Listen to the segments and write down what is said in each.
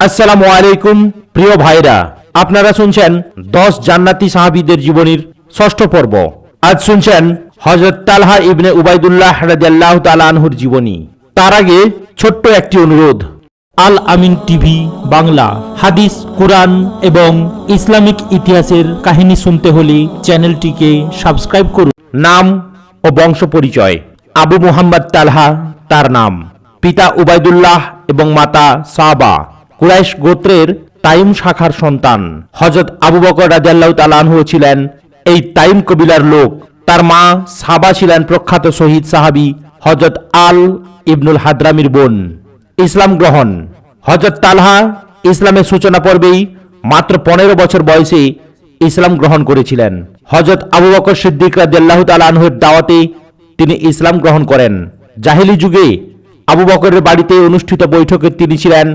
আসসালামু আলাইকুম, প্রিয় ভাইরা। আপনারা শুনছেন দশ জান্নাতি সাহাবীদের জীবনীর ষষ্ঠ পর্ব। আজ শুনছেন হজরত তালহা ইবনে উবাইদুল্লাহ রাদিয়াল্লাহু তাআলা আনহুর জীবনী। তার আগে ছোট্ট একটি অনুরোধ। আল আমিন টিভি, বাংলা, হাদিস, কোরআন এবং ইসলামিক ইতিহাসের কাহিনী শুনতে হলে চ্যানেলটিকে সাবস্ক্রাইব করুন। নাম ও বংশ পরিচয়। আবু মুহাম্মদ তালহা, তার নাম। পিতা উবাইদুল্লাহ এবং মাতা সাবা কুরাইশ গোত্রের তাইম শাখার সন্তান। হজরত আবু বকর রাজিয়াল্লাহ তালানহু ছিলেন এই তাইম কবিলার লোক। তার মা সাবা ছিলেন প্রখ্যাত শহীদ সাহাবি হজরত আল ইবনুল হাদরামির বোন। ইসলাম গ্রহণ। হজরত তালহা ইসলামের সূচনা পর্বেই মাত্র পনেরো বছর বয়সে ইসলাম গ্রহণ করেছিলেন। হজরত আবু বকর সিদ্দিক রাজিয়াল্লাহ তালানহের দাওয়াতে তিনি ইসলাম গ্রহণ করেন। জাহিলি যুগে আবু বকরের বাড়িতে অনুষ্ঠিত বৈঠকে তিনি ছিলেন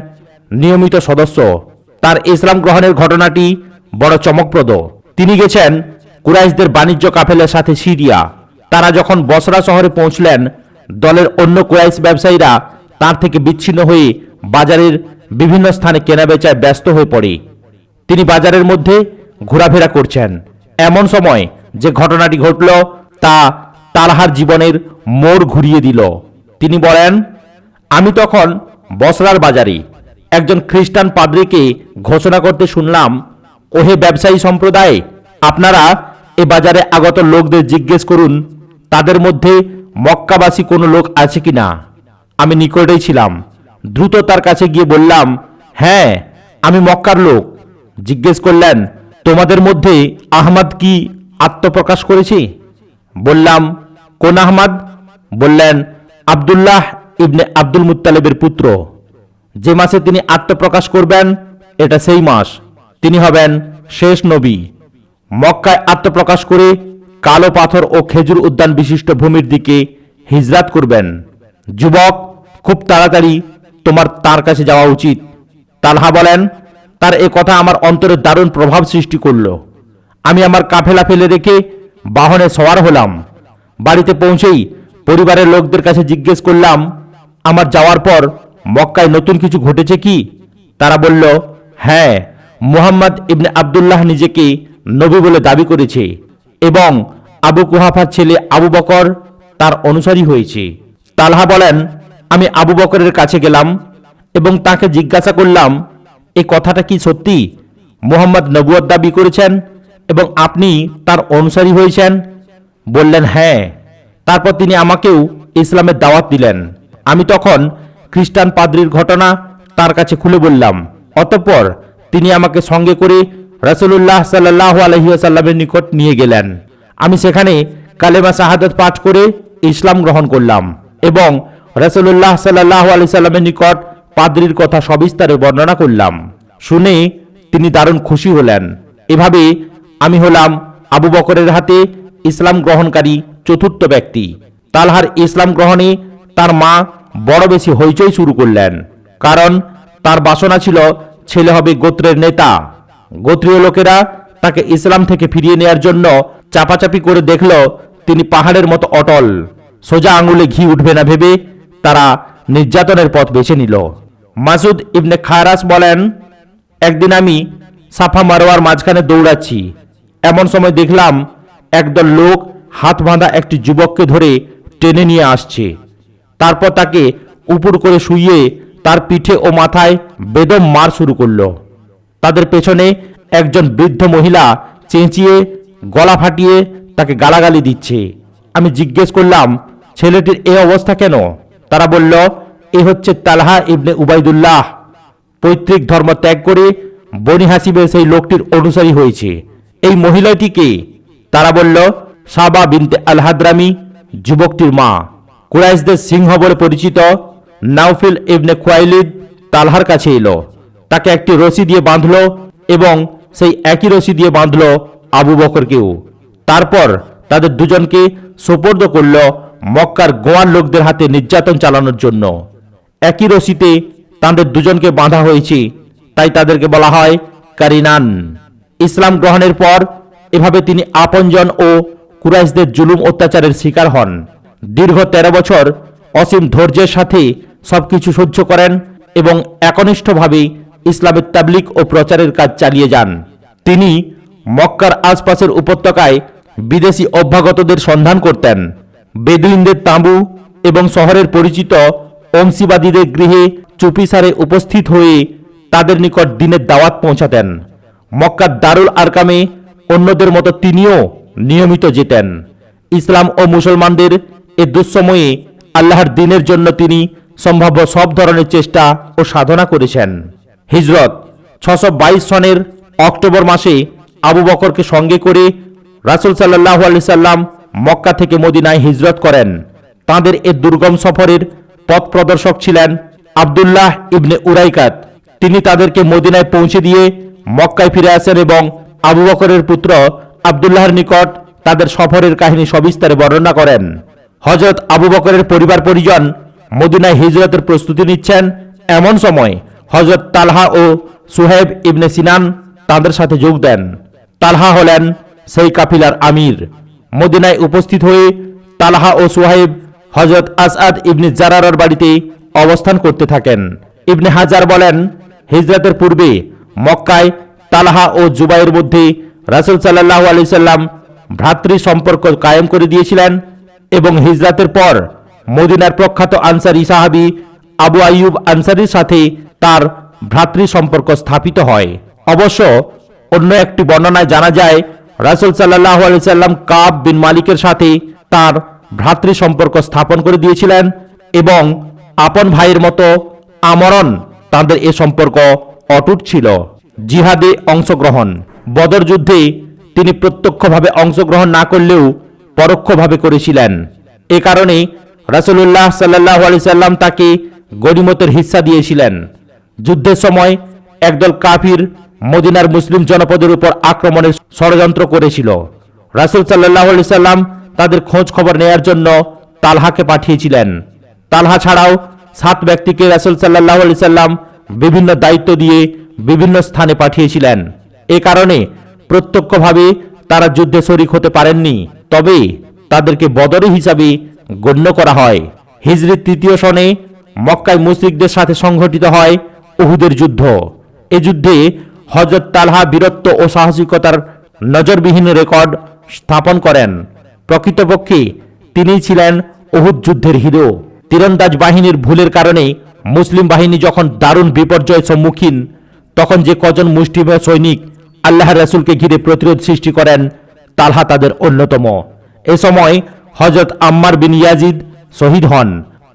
নিয়মিত সদস্য। তার ইসলাম গ্রহণের ঘটনাটি বড় চমকপ্রদ। তিনি গেছেন কুরাইশদের বাণিজ্য কাফেলের সাথে সিরিয়া। তারা যখন বসরা শহরে পৌঁছলেন, দলের অন্য কুরাইশ ব্যবসায়ীরা তার থেকে বিচ্ছিন্ন হয়ে বাজারের বিভিন্ন স্থানে কেনাবেচায় ব্যস্ত হয়ে পড়ে। তিনি বাজারের মধ্যে ঘোরাফেরা করছেন। এমন সময় যে ঘটনাটি ঘটল, তা তালহার জীবনের মোড় ঘুরিয়ে দিল। তিনি বলেন, আমি তখন বসরার বাজারে। একজন খ্রিস্টান পাদ্রীকে ঘোষণা করতে শুনলাম, ওহে ব্যবসায়ী সম্প্রদায়, আপনারা এ বাজারে আগত লোকদের জিজ্ঞেস করুন, তাদের মধ্যে মক্কাবাসী কোনো লোক আছে কিনা আমি নিকটেই ছিলাম। দ্রুত তার কাছে গিয়ে বললাম হ্যাঁ আমি মক্কার লোক। জিজ্ঞেস করলেন, তোমাদের মধ্যে আহমদ কি আত্মপ্রকাশ করেছে? বললাম, কোন আহমদ? বললেন, আব্দুল্লাহ ইবনে আব্দুল মুত্তালেবের পুত্র। যে মাসে তিনি আত্মপ্রকাশ করবেন, এটা সেই মাস। তিনি হবেন শেষ নবী। মক্কায় আত্মপ্রকাশ করে কালো পাথর ও খেজুর উদ্যান বিশিষ্ট ভূমির দিকে হিজরাত করবেন। যুবক, খুব তাড়াতাড়ি তোমার তার কাছে যাওয়া উচিত। তালহা বলেন, তার এ কথা আমার অন্তরে দারুণ প্রভাব সৃষ্টি করল। আমি আমার কাফেলা ফেলে রেখে বাহনে সওয়ার হলাম। বাড়িতে পৌঁছেই পরিবারের লোকদের কাছে জিজ্ঞেস করলাম, আমার যাওয়ার পর মক্কায় নতুন কিছু ঘটেছে কি? তারা বলল হ্যাঁ মুহাম্মদ ইবনে আব্দুল্লাহ নিজেকে নবী বলে দাবি করেছে এবং আবু কুহাফার ছেলে আবু বকর তার অনুসারী হয়েছে। তালহা বলেন, আমি আবু বকরের কাছে গেলাম এবং তাকে জিজ্ঞাসা করলাম এই কথাটা কি সত্যি? মুহাম্মদ নবুয়ার দাবি করেছেন এবং আপনি তার অনুসারী হয়েছেন? বললেন হ্যাঁ। তারপর তিনি আমাকেও ইসলামের দাওয়াত দিলেন। আমি তখন খ্রিস্টান পাদ্রির ঘটনা তার কাছে খুলে বললাম। অতঃপর তিনি আমাকে সঙ্গে করে রসুল্লাহ সাল্লাহ আলহিউসাল্লামের নিকট নিয়ে গেলেন। আমি সেখানে কালেমা শাহাদত পাঠ করে ইসলাম গ্রহণ করলাম এবং রসুল্লাহ সাল্লাহ আলি সাল্লামের নিকট পাদ্রির কথা সবিস্তারে বর্ণনা করলাম। শুনে তিনি দারুণ খুশি হলেন। এভাবে আমি হলাম আবু বকরের হাতে ইসলাম গ্রহণকারী চতুর্থ ব্যক্তি। তালহার ইসলাম গ্রহণে তার মা বড় বেশি হইচই শুরু করলেন। কারণ তার বাসনা ছিল, ছেলে হবে গোত্রের নেতা। গোত্রীয় লোকেরা তাকে ইসলাম থেকে ফিরিয়ে নেয়ার জন্য চাপাচাপি করে দেখল তিনি পাহাড়ের মতো অটল। সোজা আঙুলে ঘি উঠবে না ভেবে তারা নির্যাতনের পথ বেছে নিল। মাসুদ ইবনে খারাস বলেন, একদিন আমি সাফা মারোয়ার মাঝখানে দৌড়াচ্ছি। এমন সময় দেখলাম একদল লোক হাত বাঁধা একটি যুবককে ধরে টেনে নিয়ে আসছে। তারপর তাকে উপর করে শুইয়ে তার পিঠে ও মাথায় বেদম মার শুরু করল। তাদের পেছনে একজন বৃদ্ধ মহিলা চেঁচিয়ে, গলা ফাটিয়ে তাকে গালাগালি দিচ্ছে। আমি জিজ্ঞেস করলাম, ছেলেটির এ অবস্থা কেন? তারা বলল, এ হচ্ছে তালহা ইবনে উবাইদুল্লাহ পৈতৃক ধর্ম ত্যাগ করে বনি হাসিবের সেই লোকটির অনুসারী হয়েছে। এই মহিলাটিকে তারা বলল, সাবা বিনতে আলহাদ্রামি, যুবকটির মা। কুরাইশদের সিংহ বলে পরিচিত নাউফিল ইবনে খোয়াইলিদ তালহার কাছে এলো। তাকে একটি রশি দিয়ে বাঁধল এবং সেই একই রশি দিয়ে বাঁধল আবু বকরকেও। তারপর তাদের দুজনকে সোপর্দ করল মক্কার গোয়ার লোকদের হাতে নির্যাতন চালানোর জন্য। একই রশিতে তাদের দুজনকে বাঁধা হয়েছে, তাই তাদেরকে বলা হয় কারিনান। ইসলাম গ্রহণের পর এভাবে তিনি আপনজন ও কুরাইশদের জুলুম অত্যাচারের শিকার হন। দীর্ঘ তেরো বছর অসীম ধৈর্যের সাথে সবকিছু সহ্য করেন এবং একনিষ্ঠভাবে ইসলামের তাবলিক ও প্রচারের কাজ চালিয়ে যান। তিনি মক্কার আশপাশের উপত্যকায় বিদেশি অভ্যাগতদের সন্ধান করতেন। বেদুইনদের তাঁবু এবং শহরের পরিচিত অংশীবাদীদের গৃহে চুপিসারে উপস্থিত হয়ে তাদের নিকট দিনের দাওয়াত পৌঁছাতেন। মক্কার দারুল আরকামে অন্যদের মতো তিনিও নিয়মিত যেতেন। ইসলাম ও মুসলমানদের এ দুঃসময়ে আল্লাহর দিনের জন্য তিনি সম্ভাব্য সব ধরনের চেষ্টা ও সাধনা করেছেন। হিজরত ছশো বাইশ সনের অক্টোবর মাসে আবু বকরকে সঙ্গে করে রাসুল সাল্লাহ আলি সাল্লাম মক্কা থেকে মদিনায় হিজরত করেন। তাঁদের এ দুর্গম সফরের পথ প্রদর্শক ছিলেন আবদুল্লাহ ইবনে উরাইকাত। তিনি তাদেরকে মদিনায় পৌঁছে দিয়ে মক্কায় ফিরে আসেন এবং আবু বকরের পুত্র আবদুল্লাহর নিকট তাদের সফরের কাহিনী সবিস্তারে বর্ণনা করেন। হজরত আবু বকরের পরিবার পরিজন মদিনায় হিজরতের প্রস্তুতি নিচ্ছেন। এমন সময় হজরত তালহা ও সুহেব ইবনে সিনান তাদের সাথে যোগ দেন। তালহা হলেন সেই কাফিলার আমির। মদিনায় উপস্থিত হয়ে তালহা ও সুহাইব হজরত আসাদ ইবনে জারারার বাড়িতে অবস্থান করতে থাকেন। ইবনে হাজার বলেন, হিজরতের পূর্বে মক্কায় তালহা ও জুবাইয়ের মধ্যে রাসুল সাল্লাহ আলি সাল্লাম ভ্রাতৃ সম্পর্ক কায়েম করে দিয়েছিলেন। এবং হিজরাতের পর মদিনার প্রখ্যাত আনসারি সাহাবি আবু আইয়ুব আনসারির সাথে তার ভ্রাতৃ সম্পর্ক স্থাপিত হয়। অবশ্য অন্য একটি বর্ণনায় জানা যায়, রাসুল সাল্লাহ সাল্লাম কাব বিন মালিকের সাথে তার ভ্রাতৃ সম্পর্ক স্থাপন করে দিয়েছিলেন এবং আপন ভাইয়ের মতো আমরণ তাদের এ সম্পর্ক অটুট ছিল। জিহাদে অংশগ্রহণ। বদর যুদ্ধে তিনি প্রত্যক্ষভাবে অংশগ্রহণ না করলেও পরোক্ষভাবে করেছিলেন। এ কারণে রাসুল্লাহ সাল্লাহ আলি সাল্লাম তাকে গরিমতের হিস্সা দিয়েছিলেন। যুদ্ধের সময় একদল কাফির মদিনার মুসলিম জনপদের উপর আক্রমণের ষড়যন্ত্র করেছিল। রাসুল সাল্লাহ আলি সাল্লাম তাদের খোঁজ খবর নেয়ার জন্য তালহাকে পাঠিয়েছিলেন। তালহা ছাড়াও সাত ব্যক্তিকে রাসুল সাল্লাহ আলি সাল্লাম বিভিন্ন দায়িত্ব দিয়ে বিভিন্ন স্থানে পাঠিয়েছিলেন। এ কারণে প্রত্যক্ষভাবে তারা যুদ্ধে শরিক হতে পারেননি। তবে তাদেরকে বদরে হিসাবে গণ্য করা হয়। হিজরির তৃতীয় সনে মক্কায় মুসলিকদের সাথে সংঘটিত হয় উহুদের যুদ্ধ। এ যুদ্ধে হজরত তালহা বীরত্ব ও সাহসিকতার নজরবিহীন রেকর্ড স্থাপন করেন। প্রকৃতপক্ষে তিনি ছিলেন উহুদ যুদ্ধের হিরো। তীরন্দাজ বাহিনীর ভুলের কারণে মুসলিম বাহিনী যখন দারুণ বিপর্যয় সম্মুখীন, তখন যে কজন মুষ্টিমেয় সৈনিক আল্লাহ রাসুলকে ঘিরে প্রতিরোধ সৃষ্টি করেন তালহা তাদের অন্যতম। এ সময় হজরত আম্মার বিন ইয়াজিদ শহীদ হন।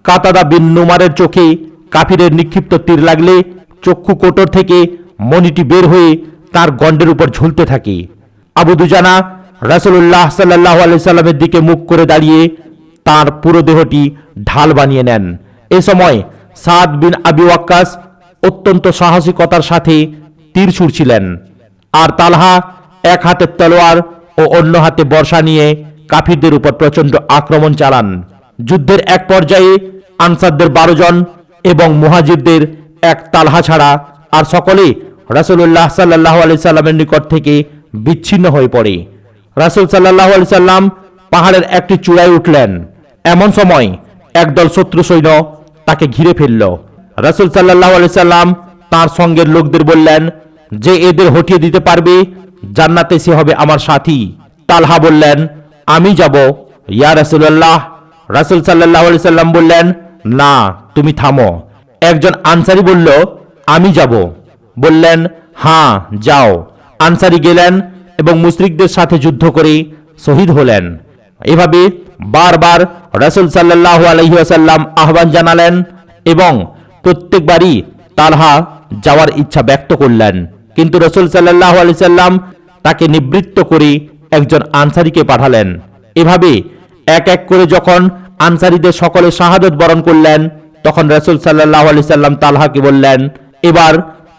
কাতাদা বিন নুমারের চোখে কাফিরের নিক্ষিপ্ত তীর লাগলে চক্ষু কোটর থেকে মণিটি বের হয়ে তার গন্ডের উপর ঝুলতে থাকে। আবু দুজানা রাসুল্লাহ সাল্লাহ আলি সাল্লামের দিকে মুখ করে দাঁড়িয়ে তার পুরো দেহটি ঢাল বানিয়ে নেন। এ সময় সাদ বিন আবি ওয়াক্কাস অত্যন্ত সাহসিকতার সাথে তীর ছুড়ছিলেন আর তালহা এক হাতে তলোয়ার ও অন্য হাতে বর্ষা নিয়ে কাফিরদের উপর প্রচণ্ড আক্রমণ চালান। যুদ্ধের এক পর্যায়ে আনসারদের বারো জন এবং মুহাজিরদের এক তালহা ছাড়া আর সকলে রাসুল্লাহ সাল্লাহ আলি সাল্লামের নিকট থেকে বিচ্ছিন্ন হয়ে পড়ে। রাসুল সাল্লাহ আলি সাল্লাম পাহাড়ের একটি চূড়ায় উঠলেন। এমন সময় একদল শত্রু সৈন্য তাকে ঘিরে ফেলল। রাসুল সাল্লাহ আলি সাল্লাম তাঁর সঙ্গের লোকদের বললেন যে এদের হটিয়ে দিতে পারবে, জান্নাতে সে হবে আমার সাথী। তালহা বললেন, আমি যাব। ইয়া রাসুল্লাহ রাসুল সাল্লাহ সাল্লাম বললেন, না, তুমি থামো। একজন আনসারি বলল, আমি যাব। বললেন হ্যাঁ যাও। আনসারি গেলেন এবং মুশরিকদের সাথে যুদ্ধ করে শহীদ হলেন। এভাবে বারবার রাসুল সাল্লাহ আলহিহাসাল্লাম আহ্বান জানালেন এবং প্রত্যেকবারই তালহা যাওয়ার ইচ্ছা ব্যক্ত করলেন। কিন্তু রসুল সাল্লাহ আলি সাল্লাম তাকে নিবৃত্ত করে একজন আনসারিকে পাঠালেন। এভাবে এক এক করে যখন আনসারিদের সকলে শাহাদত বরণ করলেন, তখন রসুল সাল্লাহ আলি সাল্লাম তালহাকে বললেন, এবার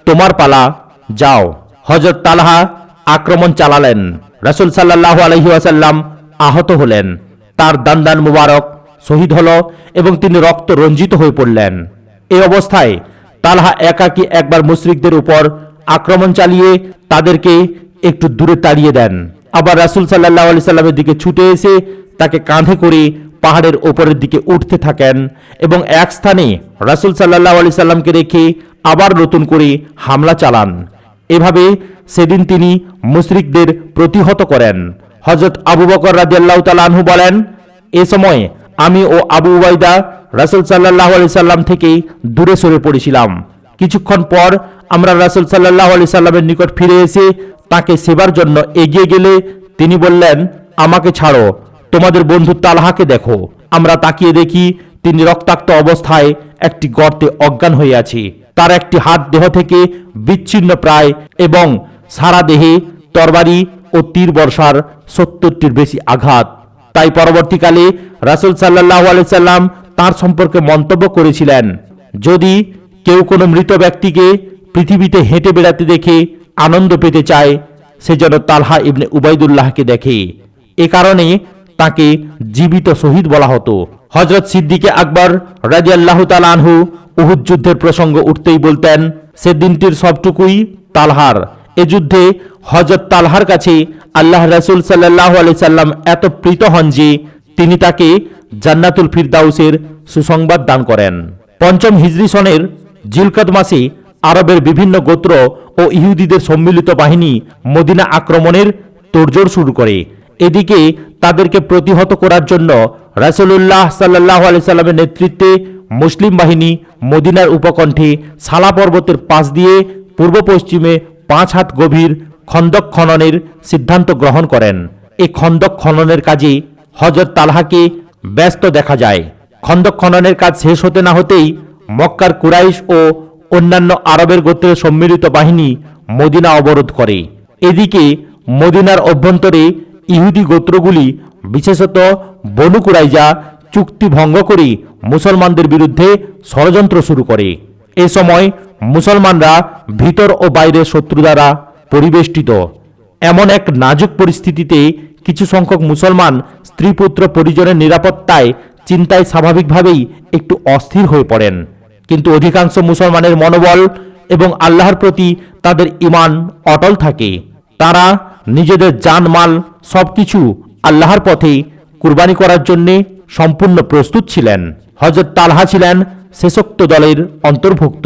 তোমার পালা, যাও। হজরত তালহা আক্রমণ চালালেন। রসুল সাল্লাহ আলহি আসাল্লাম আহত হলেন। তার দান্দান মুবারক শহীদ হল এবং তিনি রক্ত রঞ্জিত হয়ে পড়লেন। এই অবস্থায় তালহা একাকী একবার মুশরিকদের উপর আক্রমণ চালিয়ে তাদেরকে একটু দূরে তাড়িয়ে দেন। আবার রাসুল সাল্লাহ আলি সাল্লামের দিকে ছুটে এসে তাকে কাঁধে করে পাহাড়ের ওপরের দিকে উঠতে থাকেন এবং এক স্থানে রাসুল সাল্লাহ আলি সাল্লামকে রেখে আবার নতুন করে হামলা চালান। এভাবে সেদিন তিনি মুশরিকদের প্রতিহত করেন। হজরত আবু বকর রাজিয়াল্লাহ তালাহু বলেন, এ সময় আমি ও আবু উবাইদা রাসুল সাল্লাহ আলি সাল্লাম থেকে দূরে সরে পড়েছিলাম। কিছুক্ষণ পর আমরা রাসুল সাল্লাহ আলি সাল্লামের নিকট ফিরে এসে তাকে সেবার জন্য এগিয়ে গেলে তিনি বললেন, আমাকে ছাড়ো, তোমাদের বন্ধু তালহাকে দেখো। আমরা তাকিয়ে দেখি তিনি রক্তাক্ত অবস্থায় একটি গর্তে অজ্ঞান হয়ে আছে। তার একটি হাত দেহ থেকে বিচ্ছিন্ন প্রায় এবং সারা দেহে তরবারি ও তীর বর্ষার সত্তরটির বেশি আঘাত। তাই পরবর্তীকালে রাসুল সাল্লাহ আলাইসাল্লাম তার সম্পর্কে মন্তব্য করেছিলেন, যদি কেউ কোনো মৃত ব্যক্তিকে পৃথিবীতে হেঁটে বেড়াতে দেখে আনন্দ পেতে চায়, সে যেন তালহা ইবনে উবাইদুল্লাহকে দেখে। এ কারণে তাকে জীবিত শহীদ বলা হতো। হজরত সিদ্দিকে আকবর রাজি আল্লাহ তালানহু উহুদ যুদ্ধের প্রসঙ্গ উঠতেই বলতেন, সে দিনটির সবটুকুই তালহার। এ যুদ্ধে হজরত তালহার কাছে আল্লাহ রাসুল সাল্লাহ আলি সাল্লাম এত প্রীত হন যে তিনি তাকে জান্নাতুল ফিরদাউসের সুসংবাদ দান করেন। পঞ্চম হিজরি সনের জিলকদ মাসে আরবের বিভিন্ন গোত্র ও ইহুদিদের সম্মিলিত বাহিনী মদিনা আক্রমণের তোড়জোড় শুরু করে। এদিকে তাদেরকে প্রতিহত করার জন্য রাসুলুল্লাহ সাল্লাহ আলি সাল্লামের নেতৃত্বে মুসলিম বাহিনী মদিনার উপকণ্ঠে সালা পর্বতের পাশ দিয়ে পূর্ব পশ্চিমে পাঁচ হাত গভীর খন্দক খননের সিদ্ধান্ত গ্রহণ করেন। এই খন্দক খননের কাজে হজরত তালহাকে ব্যস্ত দেখা যায়। খন্দক খননের কাজ শেষ হতে না হতেই মক্কার কুরাইশ ও অন্যান্য আরবের গোত্রের সম্মিলিত বাহিনী মদিনা অবরোধ করে। এদিকে মদিনার অভ্যন্তরে ইহুদি গোত্রগুলি, বিশেষত বনু কুরাইজা চুক্তি ভঙ্গ করে মুসলমানদের বিরুদ্ধে ষড়যন্ত্র শুরু করে। এ সময় মুসলমানরা ভিতর ও বাইরের শত্রু দ্বারা পরিবেষ্টিত। এমন এক নাজুক পরিস্থিতিতে কিছু সংখ্যক মুসলমান স্ত্রী পুত্র পরিজনের নিরাপত্তায় চিন্তায় স্বাভাবিকভাবেই একটু অস্থির হয়ে পড়েন। কিন্তু অধিকাংশ মুসলমানের মনোবল এবং আল্লাহর প্রতি তাদের ইমান অটল থাকে। তারা নিজেদের জানমাল সবকিছু আল্লাহর পথে কুরবানি করার জন্যে সম্পূর্ণ প্রস্তুত ছিলেন। হজরত তালহা ছিলেন শেষোক্ত দলের অন্তর্ভুক্ত।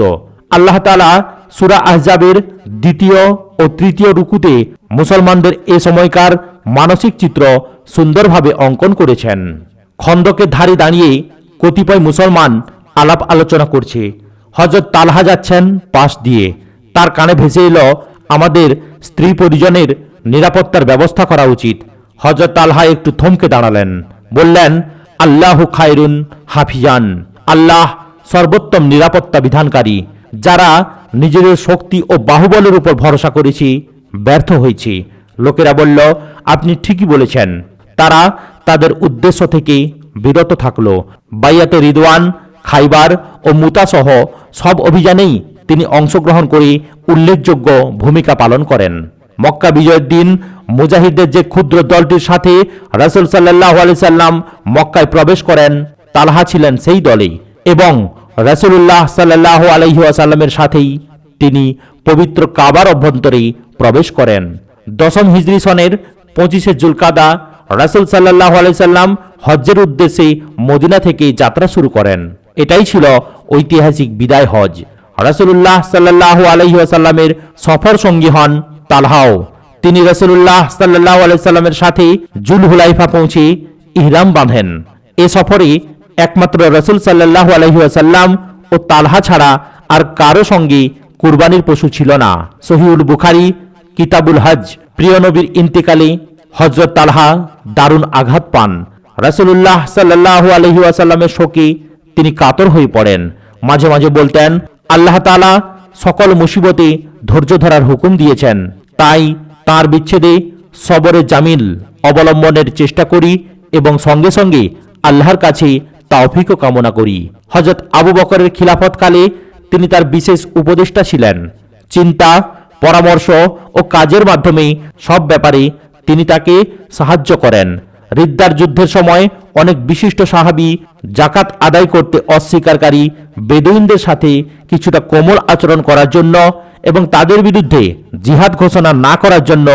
আল্লাহ তালা সুরা আহজাবের দ্বিতীয় ও তৃতীয় রুকুতে মুসলমানদের এ সময়কার মানসিক চিত্র সুন্দরভাবে অঙ্কন করেছেন। খন্দকের ধারে দাঁড়িয়ে কতিপয় মুসলমান আলাপ আলোচনা করছে। হজরত তালহা যাচ্ছেন পাশ দিয়ে। তার কানে ভেসে এলো, আমাদের স্ত্রী পরিজনের নিরাপত্তার ব্যবস্থা করা উচিত। হজরত তালহা একটু থমকে দাঁড়ালেন। বললেন, আল্লাহ খায়রুন হাফিজান। আল্লাহ সর্বোত্তম নিরাপত্তা বিধানকারী। যারা নিজেদের শক্তি ও বাহুবলের উপর ভরসা করেছি, ব্যর্থ হয়েছি। লোকেরা বলল, আপনি ঠিকই বলেছেন। তারা তাদের উদ্দেশ্য থেকে বিরত থাকল। বাইয়াতে রিদওয়ান খাইবার ও মুতাসহ সব অভিযানেই তিনি অংশগ্রহণ করে উল্লেখযোগ্য ভূমিকা পালন করেন। মক্কা বিজয়ের দিন মুজাহিদদের যে ক্ষুদ্র দলটির সাথে রাসুল সাল্লাহ আলি সাল্লাম মক্কায় প্রবেশ করেন, তালহা ছিলেন সেই দলেই এবং রাসুলুল্লাহ সাল্লাহ আলহিহাসাল্লামের সাথেই তিনি পবিত্র কাবার অভ্যন্তরে প্রবেশ করেন। দশম হিজরি সনের পঁচিশে জুলকাদা রাসুল সাল্লাহ আলাইসাল্লাম হজ্জের উদ্দেশ্যে মদিনা থেকে যাত্রা শুরু করেন। এটাই ছিল ঐতিহাসিক বিদায় হজ। রাসুলুল্লাহ সাল্লাহ আলহিহাসাল্লামের সফর সঙ্গী হন তালহাও। তিনি রাসুলুল্লাহ সাল্লাহ আলাইসাল্লামের সাথে জুল হুলাইফা পৌঁছে ইহরাম বাঁধেন। এ সফরে একমাত্র রসুল সাল্লাহ আলহিহাসাল্লাম ও তালহা ছাড়া আর কারও সঙ্গে কুরবানির পশু ছিল না। সহিউল বুখারি, কিতাবুল হজ প্রিয় নবীর ইন্তেকালে হজরত তালহা দারুণ আঘাত পান। রাসুলুল্লাহ সাল্লাহ আলহিউসাল্লামের শোকে তিনি কাতর হয়ে পড়েন। মাঝে মাঝে বলতেন, আল্লাহ তালা সকল মুসিবতে ধৈর্য ধরার হুকুম দিয়েছেন। তাই তার বিচ্ছেদে সবরে জামিল অবলম্বনের চেষ্টা করি এবং সঙ্গে সঙ্গে আল্লাহর কাছে তাওফিকও কামনা করি। হজরত আবু বকরের খিলাফতকালে তিনি তার বিশেষ উপদেষ্টা ছিলেন। চিন্তা, পরামর্শ ও কাজের মাধ্যমে সব ব্যাপারে তিনি তাকে সাহায্য করেন। রিদ্দার যুদ্ধের সময় অনেক বিশিষ্ট সাহাবি জাকাত আদায় করতে অস্বীকারী বেদুইনদের সাথে কিছুটা কোমল আচরণ করার জন্য এবং তাদের বিরুদ্ধে জিহাদ ঘোষণা না করার জন্য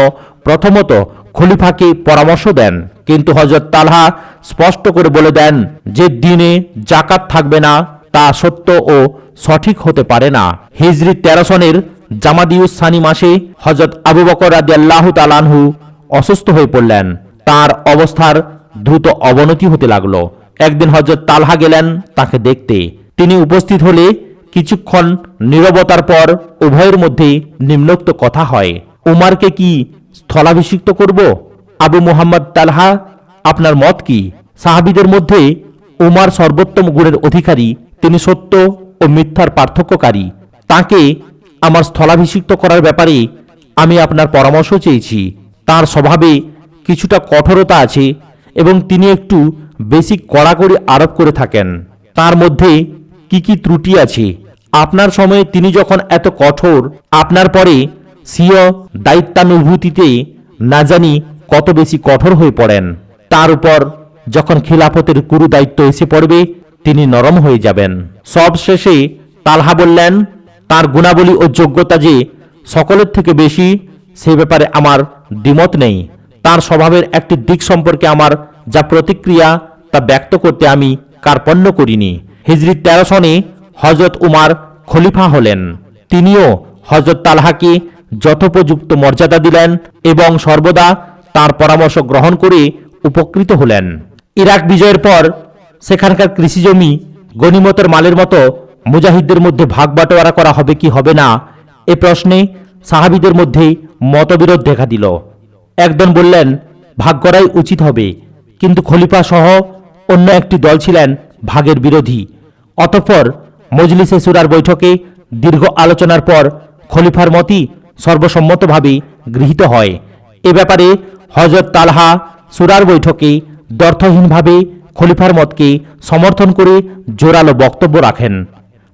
প্রথমত খলিফাকে পরামর্শ দেন। কিন্তু হজরত তালহা স্পষ্ট করে বলে দেন যে দিনে জাকাত থাকবে না, তা সত্য ও সঠিক হতে পারে না। হিজরি তেরো সনের জামাদিউস সানি মাসে হজরত আবু বকর রাদি আল্লাহ তালানহু অসুস্থ হয়ে পড়লেন। তার অবস্থার দ্রুত অবনতি হতে লাগল। একদিন হজরত তালহা গেলেন তাকে দেখতে। তিনি উপস্থিত হলে কিছুক্ষণ নীরবতার পর উভয়ের মধ্যে নিম্নোক্ত কথা হয়। উমারকে কি স্থলাভিষিক্ত করব? আবু মুহাম্মদ তালহা, আপনার মত কি? সাহাবিদের মধ্যে উমার সর্বোত্তম গুণের অধিকারী, তিনি সত্য ও মিথ্যার পার্থক্যকারী। তাকে আমার স্থলাভিষিক্ত করার ব্যাপারে আমি আপনার পরামর্শ চেয়েছি। তার স্বভাবে কিছুটা কঠোরতা আছে এবং তিনি একটু বেশি কড়াকড়ি আরোপ করে থাকেন। তার মধ্যে কি কি ত্রুটি আছে? আপনার সময়ে তিনি যখন এত কঠোর, আপনার পরে স্বীয় দায়িত্বানুভূতিতে না জানি কত বেশি কঠোর হয়ে পড়েন। তার উপর যখন খিলাফতের কুরু দায়িত্ব এসে পড়বে, তিনি নরম হয়ে যাবেন। সব শেষে তালহা বললেন, তার গুণাবলী ও যোগ্যতা যে সকলের থেকে বেশি, সে ব্যাপারে আমার দ্বিমত নেই। তার স্বভাবের একটি দিক সম্পর্কে আমার যা প্রতিক্রিয়া তা ব্যক্ত করতে আমি কার্পণ্য করিনি। হিজরি তেরো সনে হজরত উমার খলিফা হলেন। তিনিও হজরত তালহাকে যথোপযুক্ত মর্যাদা দিলেন এবং সর্বদা তার পরামর্শ গ্রহণ করে উপকৃত হলেন। ইরাক বিজয়ের পর সেখানকার কৃষিজমি গনিমতের মালের মতো মুজাহিদদের মধ্যে ভাগ বাটোয়ারা করা হবে কি হবে না, এ প্রশ্নে সাহাবিদের মধ্যে মতবিরোধ দেখা দিল। একজন বললেন ভাগ করাই উচিত হবে। কিন্তু খলিফা সহ অন্য একটি দল ছিলেন ভাগের বিরোধী। অতঃপর মজলিসে সুরার বৈঠকে দীর্ঘ আলোচনার পর খলিফার মতই সর্বসম্মতভাবে গৃহীত হয়। এ ব্যাপারে হজরত তালহা সুরার বৈঠকে দর্থহীনভাবে খলিফার মতকে সমর্থন করে জোরালো বক্তব্য রাখেন।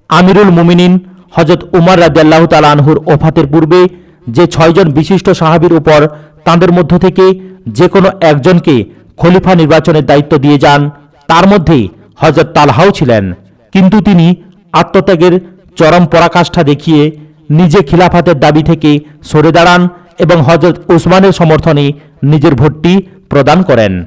আমিরুল মুমিনিন হজরত উমর রাজিয়াল্লাহ তালা আনহুর ওফাতের পূর্বে যে ছয়জন বিশিষ্ট সাহাবীর উপর তাঁদের মধ্য থেকে যে কোনো একজনকে খলিফা নির্বাচনের দায়িত্ব দিয়ে যান, তার মধ্যে হজরত তালহাও ছিলেন। কিন্তু তিনি আত্মত্যাগের চরম পরাকাষ্ঠা দেখিয়ে নিজে খিলাফাতের দাবি থেকে সরে দাঁড়ান এবং হজরত উসমানের সমর্থনে নিজের ভোটটি প্রদান করেন।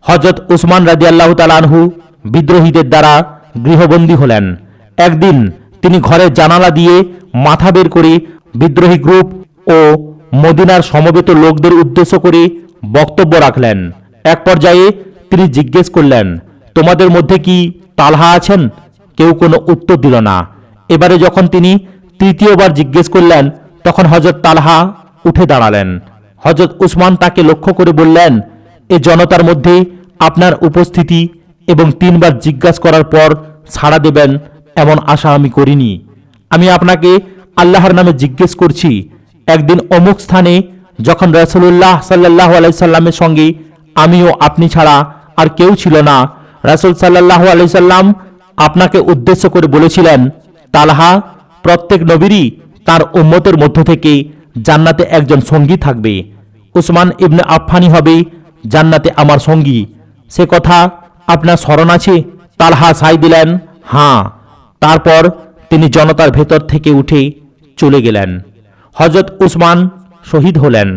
হজরত উসমান রাজিয়াল্লাহ তালানহু বিদ্রোহীদের দ্বারা গৃহবন্দী হলেন। একদিন তিনি ঘরের জানালা দিয়ে মাথা বের করে বিদ্রোহী গ্রুপ ও মদিনার সমবেত লোকদের উদ্দেশ্য করে বক্তব্য রাখলেন। এক পর্যায়ে তিনি জিজ্ঞেস করলেন, তোমাদের মধ্যে কি তালহা আছেন? কেউ কোনো উত্তর দিল না। এবারে যখন তিনি তৃতীয়বার জিজ্ঞেস করলেন, তখন হজরত তালহা উঠে দাঁড়ালেন। হজরত উসমান তাকে লক্ষ্য করে বললেন, এ জনতার মধ্যে আপনার উপস্থিতি এবং তিনবার জিজ্ঞাসা করার পর ছাড়া দেবেন এমন আশা আমি করিনি। আমি আপনাকে আল্লাহর নামে জিজ্ঞেস করছি একদিন অমুক স্থানে যখন রাসুল্লাহ সাল্লাহ আলাইসাল্লামের সঙ্গে আমিও আপনি ছাড়া আর কেউ ছিল না, রাসুল সাল্লাহ আলাইসাল্লাম আপনাকে উদ্দেশ্য করে বলেছিলেন, তালহা, প্রত্যেক নবীরই তার উম্মতের মধ্য থেকে জান্নাতে একজন সঙ্গী থাকবে। উসমান ইবনে আফফানি হবে জান্নাতে আমার সঙ্গী। সে কথা আপনার স্মরণ আছে? তালহা সাই দিলেন হাঁ তারপর তিনি জনতার ভেতর থেকে উঠে চলে গেলেন। হজরত উসমান শহীদ হলেন।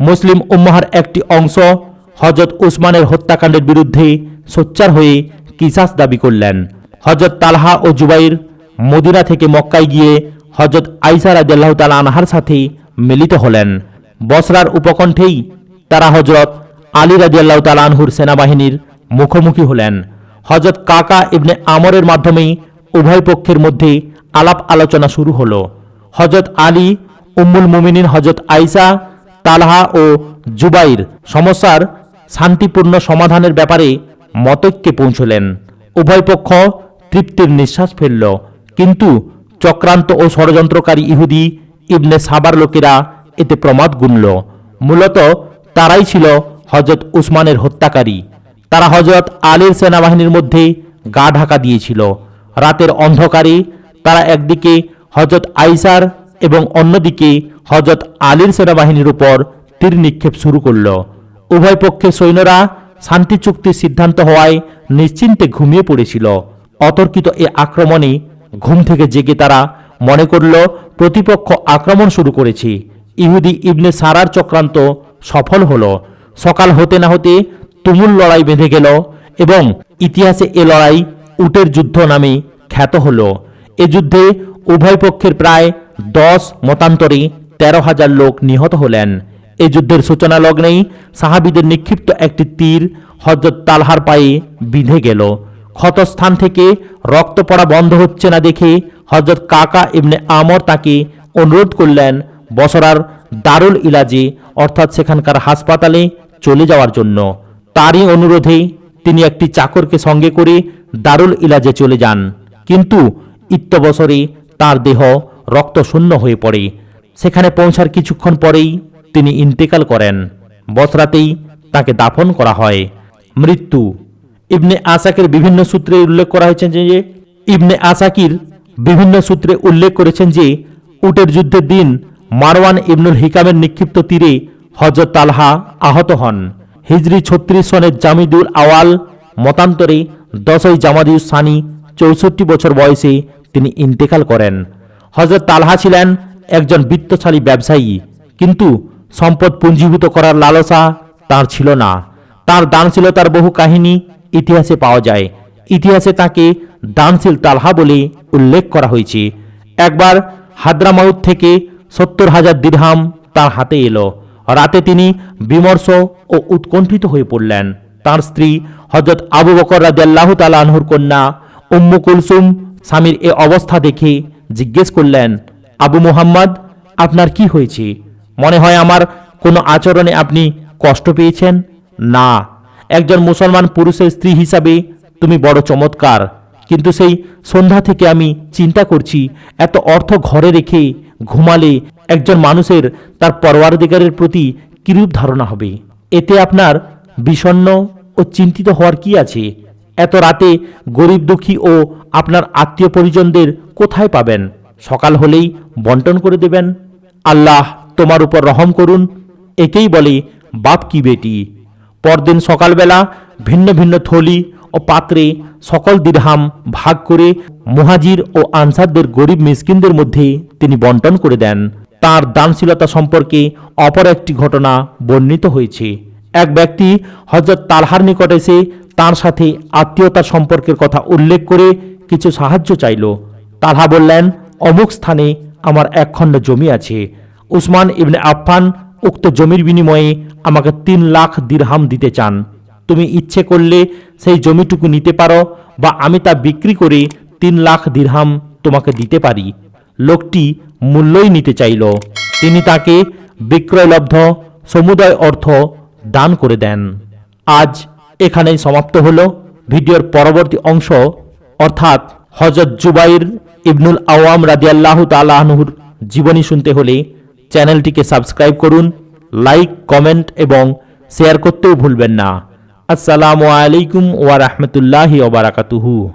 মুসলিম উম্মাহার একটি অংশ হজরত উসমানের হত্যাকাণ্ডের বিরুদ্ধে সোচ্চার হয়ে কিসাস দাবি করলেন। হজরত তালহা ও জুবাইর মদিনা থেকে মক্কায় গিয়ে হজরত আইসা রাজাল্লাহ তালা আনহার সাথে মিলিত হলেন। বসরার উপকণ্ঠেই তারা হজরত আলী রাজিয়াল্লাহ তালানহুর সেনাবাহিনীর মুখোমুখি হলেন। হজরত কাকা ইবনে আমরের মাধ্যমেই উভয় পক্ষের মধ্যে আলাপ আলোচনা শুরু হলো। হজরত আলী উম্মুল মুমিনিন হজরত আইসা, তালহা ও জুবাইর সমস্যার শান্তিপূর্ণ সমাধানের ব্যাপারে মতৈক্যে পৌঁছলেন। উভয় পক্ষ তৃপ্তির নিঃশ্বাস ফেলল। কিন্তু চক্রান্ত ও ষড়যন্ত্রকারী ইহুদি ইবনে সাবার লোকেরা এতে প্রমাদ গুনল। মূলত তারাই ছিল হজরত উসমানের হত্যাকারী। তারা হজরত আলীর সেনাবাহিনীর মধ্যে গা ঢাকা দিয়েছিল। রাতের অন্ধকারে তারা একদিকে হজরত আইসার এবং অন্যদিকে হজরত আলীর সেনাবাহিনীর উপর তীর নিক্ষেপ শুরু করল। উভয় পক্ষের সৈন্যরা শান্তি চুক্তির সিদ্ধান্ত হওয়ায় নিশ্চিন্তে ঘুমিয়ে পড়েছিল। অতর্কিত এ আক্রমণে ঘুম থেকে জেগে তারা মনে করল, প্রতিপক্ষ আক্রমণ শুরু করেছে। ইহুদি ইবনে সারার চক্রান্ত সফল হল। সকাল হতে না হতে তুমুল লড়াই বেঁধে গেল এবং ইতিহাসে এ লড়াই উটের যুদ্ধ নামে খ্যাত হল। এ যুদ্ধে উভয় পক্ষের প্রায় দশ, মতান্তরে তেরো হাজার লোক নিহত হলেন। এই যুদ্ধের সূচনা লগ্নেই সাহাবিদের নিক্ষিপ্ত একটি তীর হজরত তালহার পায়ে বিঁধে গেল। ক্ষতস্থান থেকে রক্ত পড়া বন্ধ হচ্ছে না দেখে হজরত কাকা ইবনে আমর তাকে অনুরোধ করলেন বসরার দারুল ইলাজে, অর্থাৎ সেখানকার হাসপাতালে চলে যাওয়ার জন্য। তারই অনুরোধে তিনি একটি চাকরকে সঙ্গে করে দারুল ইলাজে চলে যান। কিন্তু ইত্যবসরে তার দেহ রক্তশূন্য হয়ে পড়ে। সেখানে পৌঁছার কিছুক্ষণ পরেই তিনি ইন্তেকাল করেন। বসরাতেই তাকে দাফন করা হয়। মৃত্যু। ইবনে আসাকের বিভিন্ন সূত্রে উল্লেখ করা হয়েছে যে, ইবনে আসাকির বিভিন্ন সূত্রে উল্লেখ করেছেন যে, উটের যুদ্ধের দিন মারওয়ান ইবনুল হিকামের নিক্ষিপ্ত তীরে হজরত তালহা আহত হন। হিজরি ছত্রিশ সনের জামিদুল আওয়াল মতান্তরে দশই জামাদিউস সানি চৌষট্টি বছর বয়সে তিনি ইন্তেকাল করেন। হজরত তালহা ছিলেন একজন বিত্তশালী ব্যবসায়ী, কিন্তু সম্পদ পুঞ্জীভূত করার লালসা তার ছিল না। তার দানশীলতার বহু কাহিনী ইতিহাসে পাওয়া যায়। ইতিহাসে তাকে দানশীল তালহা বলে উল্লেখ করা হয়েছে। একবার হাদ্রামাউত থেকে সত্তর হাজার দিরহাম তার হাতে এলো। রাতে তিনি বিমর্ষ ও উৎকণ্ঠিত হয়ে পড়লেন। তার স্ত্রী হজরত আবু বকর রাদিয়াল্লাহ তালাহুর কন্যা উম্মু কুলসুম স্বামীর এ অবস্থা দেখে জিজ্ঞেস করলেন, আবু মুহাম্মদ, আপনার কি হয়েছে? মনে হয় আমার কোনো আচরণে আপনি কষ্ট পেয়েছেন? না, একজন মুসলমান পুরুষের স্ত্রী হিসাবে তুমি বড় চমৎকার। কিন্তু সেই সন্ধ্যা থেকে আমি চিন্তা করছি, এত অর্থ ঘরে রেখে ঘুমালে একজন মানুষের তার পরওয়ারদিগারের প্রতি কিরূপ ধারণা হবে? এতে আপনার বিষণ্ণ ও চিন্তিত হওয়ার কি আছে? এত রাতে গরিব দুঃখী ও আপনার আত্মীয় পরিজনদের কোথায় পাবেন? সকাল হলেই বন্টন করে দেবেন। আল্লাহ তোমার উপর রহম করুন। একেই বলে, বাপ কি বেটি? পরদিন সকালবেলা ভিন্ন ভিন্ন থলি ও পাত্রে সকল দিরহাম ভাগ করে মুহাজির ও আনসারদের গরিব মিসকিনদের মধ্যে তিনি বন্টন করে দেন। তার দানশীলতা সম্পর্কে অপর একটি ঘটনা বর্ণিত হয়েছে। এক ব্যক্তি হজরত তালহার নিকট এসে তার সাথে আত্মীয়তার সম্পর্কের কথা উল্লেখ করে কিছু সাহায্য চাইল। তালহা বললেন, অমুক স্থানে আমার একখণ্ড জমি আছে। উসমান ইবনে আফফান উক্ত জমির বিনিময়ে আমাকে তিন লাখ দিরহাম দিতে চান। তুমি ইচ্ছে করলে সেই জমিটুকু নিতে পারো বা আমি তা বিক্রি করে তিন লাখ দিরহাম তোমাকে দিতে পারি। লোকটি মূল্যই নিতে চাইল। তিনি তাকে বিক্রয়লব্ধ সমুদয় অর্থ দান করে দেন। আজ এখানেই সমাপ্ত হলো। ভিডিওর পরবর্তী অংশ অর্থাৎ হজরত জুবাইর ইবনুল আওয়াম রাজিয়াল্লাহ তালাহনুর জীবনী শুনতে হলে চ্যানেলটিকে সাবস্ক্রাইব করুন, লাইক, কমেন্ট এবং শেয়ার করতেও ভুলবেন না। আসসালামু আলাইকুম ওয়ারহমতুল্লাহি ওয়া বারাকাতুহু।